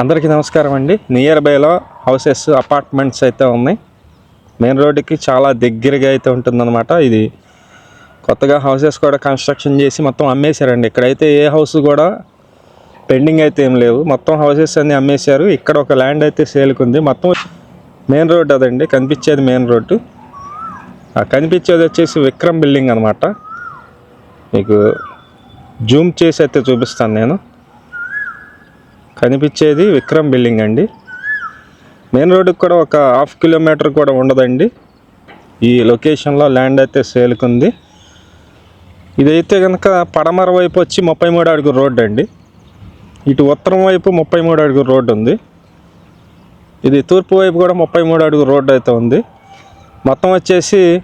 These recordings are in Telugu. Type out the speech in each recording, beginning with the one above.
అందరికీ నమస్కారం అండి. నియర్ బైలో హౌసెస్ అపార్ట్మెంట్స్ అయితే ఉన్నాయి. మెయిన్ రోడ్డుకి చాలా దగ్గరగా అయితే ఉంటుందన్నమాట. ఇది కొత్తగా హౌసెస్ కూడా కన్స్ట్రక్షన్ చేసి మొత్తం అమ్మేశారండి. ఇక్కడైతే ఏ హౌస్ కూడా పెండింగ్ అయితే ఏం లేవు. మొత్తం హౌసెస్ అన్ని అమ్మేశారు. ఇక్కడ ఒక ల్యాండ్ అయితే సేల్కి ఉంది మొత్తం మెయిన్ రోడ్ అదండి. కనిపించేది మెయిన్ రోడ్డు కనిపించేది వచ్చేసి విక్రమ్ బిల్డింగ్ అనమాట మీకు జూమ్ చేసి అయితే చూపిస్తాను నేను. కనిపించేది విక్రమ్ బిల్డింగ్ అండి. మెయిన్ రోడ్డుకి కూడా ఒక హాఫ్ కిలోమీటర్ కూడా ఉండదండి. ఈ లొకేషన్లో ల్యాండ్ అయితే సేల్కుంది. ఇదైతే కనుక పడమర వైపు వచ్చి ముప్పై మూడు అడుగు రోడ్డు అండి. ఇటు ఉత్తరం వైపు ముప్పై మూడు అడుగు రోడ్డు ఉంది. ఇది తూర్పు వైపు కూడా ముప్పై మూడు అడుగు రోడ్డు అయితే ఉంది. మొత్తం వచ్చేసి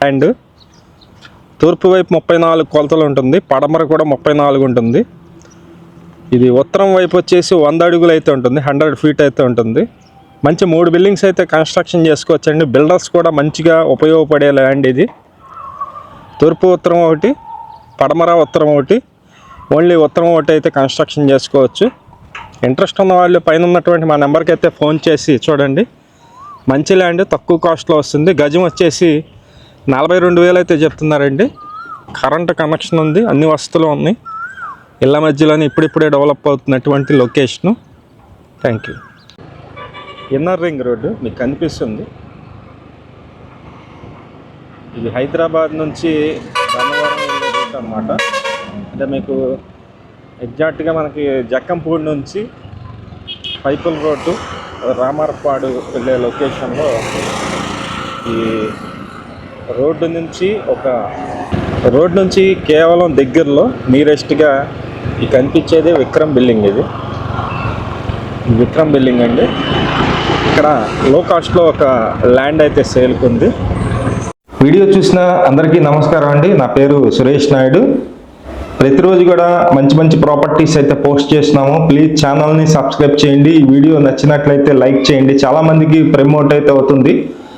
ల్యాండ్ తూర్పు వైపు ముప్పై నాలుగు కొలతలు ఉంటుంది. పడమర కూడా ముప్పై నాలుగు ఉంటుంది. ఇది ఉత్తరం వైపు వచ్చేసి వంద అడుగులు అయితే ఉంటుంది హండ్రెడ్ ఫీట్ అయితే ఉంటుంది. మంచి మూడు బిల్డింగ్స్ అయితే కన్స్ట్రక్షన్ చేసుకోవచ్చండి. బిల్డర్స్ కూడా మంచిగా ఉపయోగపడే ల్యాండ్ ఇది. తూర్పు ఉత్తరం ఒకటి పడమర ఉత్తరం ఒకటి ఓన్లీ ఉత్తరం ఒకటి అయితే కన్స్ట్రక్షన్ చేసుకోవచ్చు. ఇంట్రెస్ట్ ఉన్న వాళ్ళు పైన ఉన్నటువంటి మా నెంబర్కి అయితే ఫోన్ చేసి చూడండి. మంచి ల్యాండ్ తక్కువ కాస్ట్లో వస్తుంది. గజం వచ్చేసి నలభై రెండు వేలు అయితే చెప్తున్నారండి. కరెంట్ కనెక్షన్ ఉంది అన్ని వస్తువులు ఉన్నాయి. ఇళ్ళ మధ్యలోనే ఇప్పుడిప్పుడే డెవలప్ అవుతున్నటువంటి location thank you inner ring road మీకు కనిపిస్తుంది. ఇది హైదరాబాద్ నుంచి గన్నవరం వెళ్ళే రూట్ అనమాట అంటే మీకు ఎగ్జాక్ట్గా మనకి జక్కంపూడి నుంచి పైపుల్ రోడ్డు రామారపాడు వెళ్ళే లొకేషన్లో ఈ రోడ్డు నుంచి ఒక రోడ్ నుంచి కేవలం దగ్గరలో నియరెస్ట్గా ఈ కనిపించేది విక్రమ్ బిల్డింగ్ ఇది. విక్రమ్ బిల్డింగ్ అండి. ఇక్కడ లో కాస్ట్లో ఒక ల్యాండ్ అయితే సేల్కుంది వీడియో చూసిన అందరికీ నమస్కారం అండి. నా పేరు సురేష్ నాయుడు. ప్రతిరోజు కూడా మంచి మంచి ప్రాపర్టీస్ అయితే పోస్ట్ చేస్తున్నాము. ప్లీజ్ ఛానల్ని సబ్స్క్రైబ్ చేయండి. ఈ వీడియో నచ్చినట్లయితే లైక్ చేయండి. చాలామందికి ప్రమోట్ అయితే అవుతుంది.